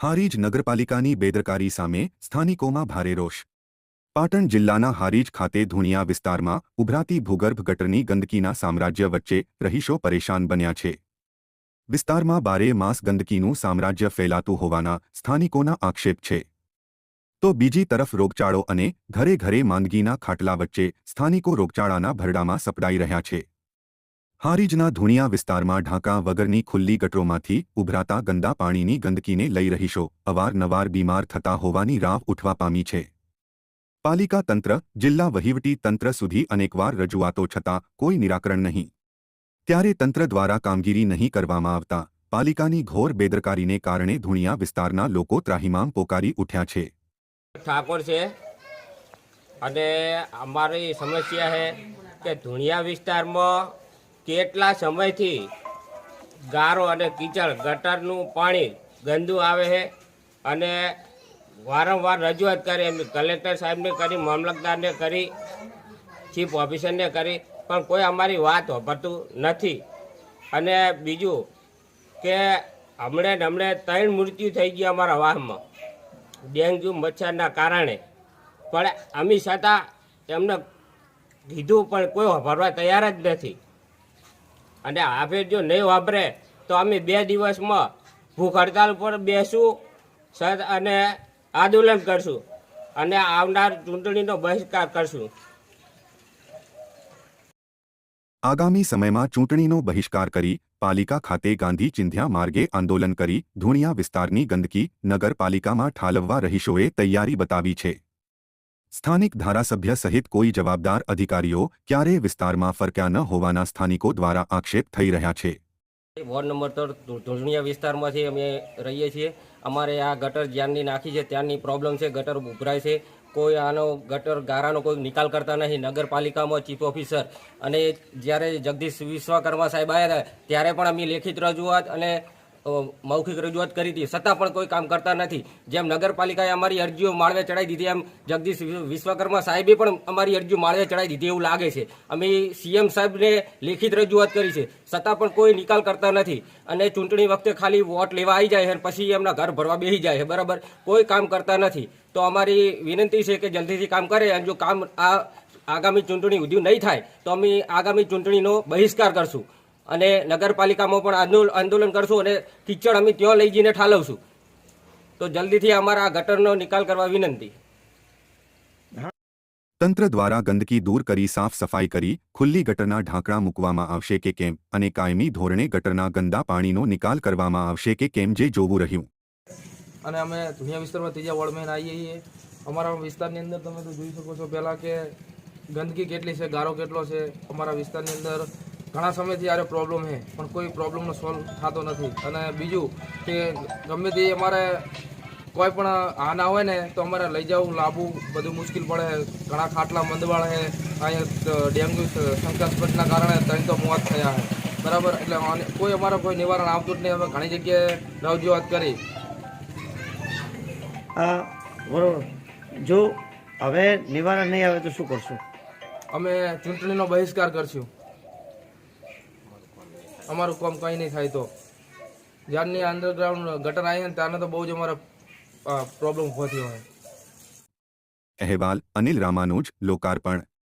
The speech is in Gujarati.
હારીજ નગરપાલિકાની બેદરકારી સામે સ્થાનિકોમાં ભારે રોષ. પાટણ જિલ્લાના હારીજ ખાતે ધુણિયા વિસ્તારમાં ઉભરાતી ભૂગર્ભ ગટરની ગંદકીના સામ્રાજ્ય વચ્ચે રહીશો પરેશાન બન્યા છે. વિસ્તારમાં બારે માસ ગંદકીનું સામ્રાજ્ય ફેલાતું હોવાના સ્થાનિકોના આક્ષેપ છે. તો બીજી તરફ રોગચાળો અને ઘરે ઘરે માંદગીના ખાટલા વચ્ચે સ્થાનિકો રોગચાળાના ભરડામાં સપડાઈ રહ્યા છે. હારીજના ધુણિયા વિસ્તારમાં ઢાંકા વગરની ખુલ્લી ગટરોમાંથી ઉભરાતા ગંદા પાણીની ગંદકીને લઈ રહીશો. અવારનવાર બીમાર થતા હોવાની રાવ ઉઠવા પામી છે. પાલિકા તંત્ર, જિલ્લા વહીવટી તંત્ર સુધી અનેકવાર રજૂઆતો છતાં કોઈ નિરાકરણ નહીં. ત્યારે તંત્ર દ્વારા કામગીરી નહીં કરવામાં આવતા પાલિકાની ઘોર બેદરકારીને કારણે ધુણિયા વિસ્તારના લોકો ત્રાહિમામ પોકારી ઉઠ્યા છે. ઠાકોર છે, અને અમારી સમસ્યા છે કે ધુણિયા વિસ્તારમાં કેટલા સમયથી ગારો અને કીચડ ગટરનું પાણી ગંદુ આવે છે અને વારંવાર રજૂઆત કરી, એમ કલેક્ટર સાહેબને કરી, મામલતદારને કરી, ચીફ ઓફિસરને કરી, પણ કોઈ અમારી વાત વાપરતું નથી. અને બીજું કે હમણે હમણે ત્રણ મૃત્યુ થઈ ગયા અમારા વાહમાં ડેન્ગ્યુ, મચ્છરના કારણે. પણ અમે છતાં એમને કીધું પણ કોઈ વાપરવા તૈયાર જ નથી. અને હવે જો નહીં વાપરે, તો અમે બે દિવસમાં ભૂખ હડતાલ પર બેસું સર અને આંદોલન કરશું અને આવનાર ચૂંટણીનો બહિષ્કાર કરશું. આગામી સમયમાં ચૂંટણીનો બહિષ્કાર કરી પાલિકા ખાતે ગાંધી ચિંધ્યા માર્ગે આંદોલન કરી ધુણિયા વિસ્તારની ગંદકી નગરપાલિકામાં ઠાલવવા રહીશોએ તૈયારી બતાવી છે. સ્થાનિક ધારાસભ્ય સહિત કોઈ જવાબદાર અધિકારીઓ ક્યારેય વિસ્તારમાં ફરક્યા ન હોવાના સ્થાનિકો દ્વારા આક્ષેપ થઈ રહ્યા છે. વોર્ડ નંબર ત્રણ ધૂળણિયા વિસ્તારમાંથી અમે રહીએ છીએ. અમારે આ ગટર જ્યાંની નાખી છે ત્યાંની પ્રોબ્લેમ છે, ગટર ઉભરાય છે. કોઈ આનો ગટર ગારાનો કોઈ નિકાલ કરતા નહીં. નગરપાલિકામાં ચીફ ઓફિસર અને જ્યારે જગદીશ વિશ્વકર્મા સાહેબ આવ્યા હતા, ત્યારે પણ અમે લેખિત રજૂઆત અને મૌખિક રજૂઆત કરી હતી. છતાં પણ કોઈ કામ કરતા નથી. જેમ નગરપાલિકાએ અમારી અરજીઓ માળવે ચડાવી દીધી, એમ જગદીશ વિશ્વકર્મા સાહેબે પણ અમારી અરજીઓ માળવે ચડાવી દીધી એવું લાગે છે. અમે સીએમ સાહેબને લેખિત રજૂઆત કરી છે. છતાં પણ કોઈ નિકાલ કરતા નથી. અને ચૂંટણી વખતે ખાલી વોટ લેવા આવી જાય અને પછી એમના ઘર ભરવા બેસી જાય બરાબર? કોઈ કામ કરતા નથી. તો અમારી વિનંતી છે કે જલ્દીથી કામ કરે અને જો કામ આ આગામી ચૂંટણી ઉદ્યું નહીં થાય, તો અમે આગામી ચૂંટણીનો બહિષ્કાર કરશું. અને નગરપાલિકામાં પણ આંદોલન આંદોલન કરશું અને કિચડ અમે ત્યાં લઈ જઈને ઠાલવશું. તો જલ્દીથી અમારા આ ગટરનો નિકાલ કરવા વિનંતી. તંત્ર દ્વારા ગંદકી દૂર કરી સાફ સફાઈ કરી ખુલ્લી ગટરના ઢાંકણા મૂકવામાં આવશે કે કેમ અને કાયમી ધોરણે ગટરના ગંદા પાણીનો નિકાલ કરવામાં આવશે કે કેમ જે જોવું રહ્યું. અને અમે ધુનિયા વિસ્તારમાં ત્રીજા વોર્ડમેન આવીએ છીએ. અમારા વિસ્તારની અંદર તમે તો જોઈ શકો છો પહેલાં કે ગંદકી કેટલી છે ગારો કેટલો છે. અમારા વિસ્તારની અંદર ઘણા સમયથી આરે પ્રોબ્લેમ છે પણ કોઈ પ્રોબ્લેમનો સોલ્વ થતો નથી. અને બીજું કે ગમે તે અમારે કોઈ પણ આ ના હોય ને તો અમારે લઈ જવું લાવવું બધું મુશ્કેલ પડે. ઘણા ખાટલા મંદવાળ છે અહીંયા ડેન્ગ્યુ શંકાસ્પદના કારણે ત્રણ તો મોત થયા છે. બરાબર? એટલે કોઈ અમારે કોઈ નિવારણ આવતું જ નહીં. અમે ઘણી જગ્યાએ રજૂઆત કરી. હા બરોબર. જો હવે નિવારણ નહીં આવે તો શું કરશું? અમે ચૂંટણીનો બહિષ્કાર કરશું. અમારું કામ કંઈ નહીં થાય તો. જ્યારની અંડરગ્રાઉન્ડ ગટર આવી ને ત્યારને તો બહુ જ અમારે પ્રોબ્લેમ ઊભો થયો હોય. અહેવાલ અનિલ રામાનુજ, લોકાર્પણ.